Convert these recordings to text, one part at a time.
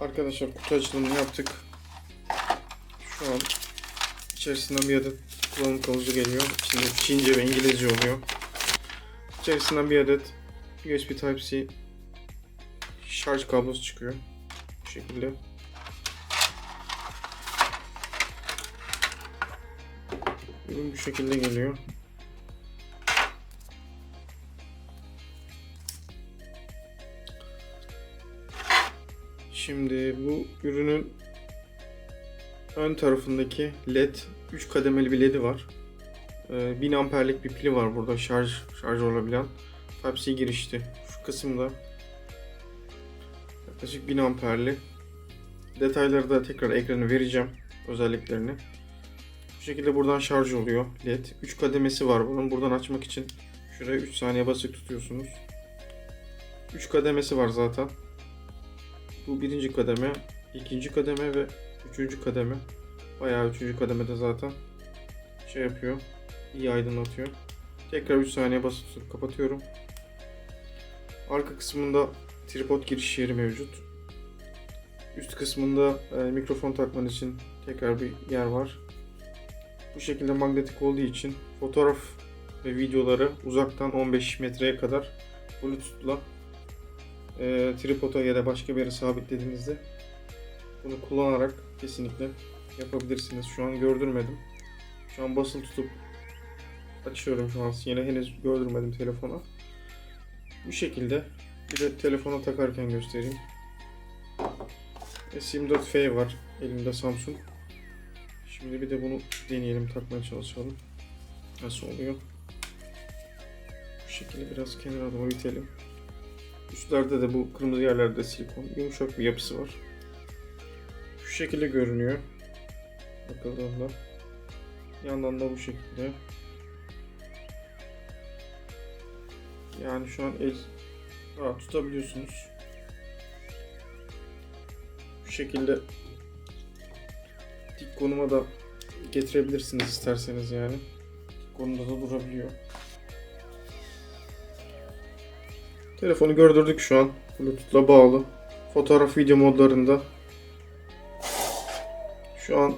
Arkadaşlar kutu açılımını yaptık. Şu an içerisinden bir adet kullanım kılavuzu geliyor. İçinde Çince ve İngilizce oluyor. İçerisinden bir adet USB Type-C şarj kablosu çıkıyor. Bu şekilde. Ürün bu şekilde geliyor. Şimdi bu ürünün ön tarafındaki led 3 kademeli bir ledi var. Ee, 1000 amperlik bir pili var burada şarj şarj olabilen. Type-C girişti. Şu kısımda yaklaşık 1000 amperli. Detayları da tekrar ekrana vereceğim özelliklerini. Bu şekilde buradan şarj oluyor led. 3 kademesi var bunun. Buradan açmak için şuraya 3 saniye basık tutuyorsunuz. 3 kademesi var zaten. Bu birinci kademe, ikinci kademe ve üçüncü kademe. Bayağı üçüncü kademede zaten şey yapıyor. iyi aydınlatıyor. Tekrar 3 saniye basıp kapatıyorum. Arka kısmında tripod giriş yeri mevcut. Üst kısmında e, mikrofon takman için tekrar bir yer var. Bu şekilde magnetik olduğu için fotoğraf ve videoları uzaktan 15 metreye kadar Bluetooth'la e, tripoda ya da başka bir yere sabitlediğinizde bunu kullanarak kesinlikle yapabilirsiniz. Şu an gördürmedim. Şu an basılı tutup açıyorum şu an. Yine henüz gördürmedim telefona. Bu şekilde bir de telefona takarken göstereyim. S24F var elimde Samsung. Şimdi bir de bunu deneyelim takmaya çalışalım. Nasıl oluyor? Bu şekilde biraz kenara doğru itelim. Üstlerde de bu kırmızı yerlerde silikon yumuşak bir yapısı var. Şu şekilde görünüyor. Bakıldığında. Yandan da bu şekilde. Yani şu an el rahat tutabiliyorsunuz. Bu şekilde dik konuma da getirebilirsiniz isterseniz yani. Dik konumda da durabiliyor. Telefonu gördürdük şu an. Bluetooth'la bağlı. Fotoğraf video modlarında. Şu an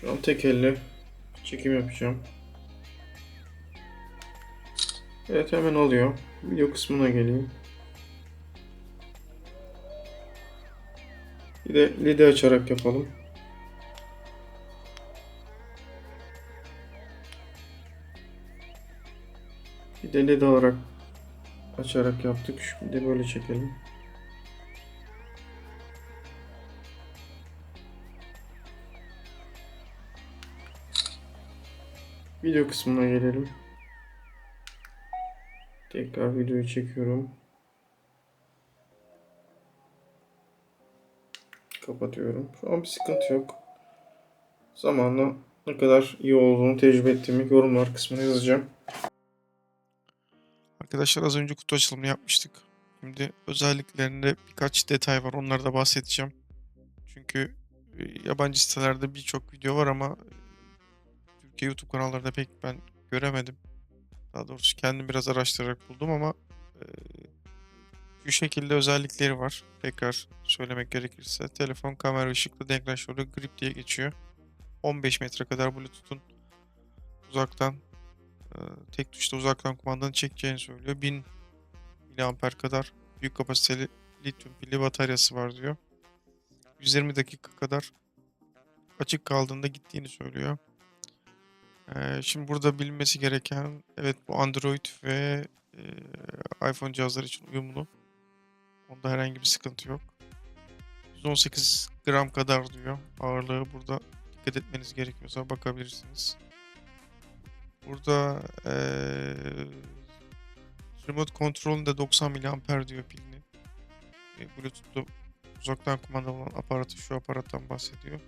Şu an tek elle çekim yapacağım. Evet hemen alıyor. Video kısmına geleyim. Bir de LED'i açarak yapalım. Bir de led alarak açarak yaptık. Şimdi böyle çekelim. Video kısmına gelelim. Tekrar videoyu çekiyorum. Kapatıyorum. Şu an bir sıkıntı yok. Zamanla ne kadar iyi olduğunu tecrübe ettiğimi yorumlar kısmına yazacağım. Arkadaşlar az önce kutu açılımını yapmıştık. Şimdi özelliklerinde birkaç detay var. Onları da bahsedeceğim. Çünkü e, yabancı sitelerde birçok video var ama e, Türkiye YouTube kanallarında pek ben göremedim. Daha doğrusu kendim biraz araştırarak buldum ama e, şu şekilde özellikleri var. Tekrar söylemek gerekirse telefon kamera ışıklı deklanşörlü grip diye geçiyor. 15 metre kadar Bluetooth'un uzaktan tek tuşla uzaktan kumandanı çekeceğini söylüyor. 1000 mAh kadar büyük kapasiteli lityum pilli bataryası var diyor. 120 dakika kadar açık kaldığında gittiğini söylüyor. Ee, şimdi burada bilinmesi gereken evet bu Android ve e, iPhone cihazlar için uyumlu. Onda herhangi bir sıkıntı yok. 118 gram kadar diyor ağırlığı burada dikkat etmeniz gerekiyorsa bakabilirsiniz. Burada eee remote kontrolünde 90 mAh diyor pilini. E, Bluetooth'lu uzaktan kumanda olan aparatı şu aparattan bahsediyor.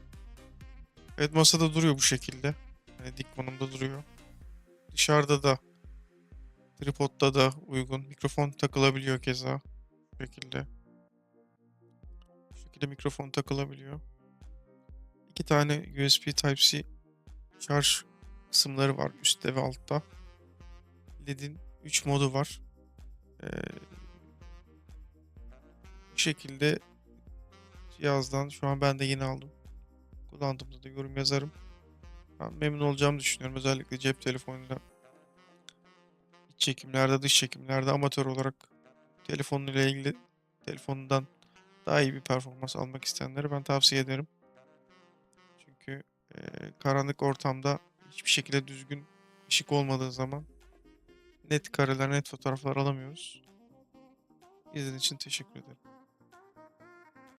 Evet masada duruyor bu şekilde. Yani dik konumda duruyor. Dışarıda da tripodda da uygun. Mikrofon takılabiliyor keza. Bu şekilde. Bu şekilde mikrofon takılabiliyor. İki tane USB Type-C şarj kısımları var üstte ve altta. LED'in 3 modu var. Ee, Bu şekilde cihazdan şu an ben de yeni aldım. Kullandığımda da yorum yazarım. Ben memnun olacağımı düşünüyorum. Özellikle cep telefonuyla iç çekimlerde, dış çekimlerde amatör olarak telefonuyla ilgili telefonundan daha iyi bir performans almak isteyenlere ben tavsiye ederim. Çünkü eee, karanlık ortamda hiçbir şekilde düzgün ışık olmadığı zaman net kareler, net fotoğraflar alamıyoruz. İzlediğiniz için teşekkür ederim.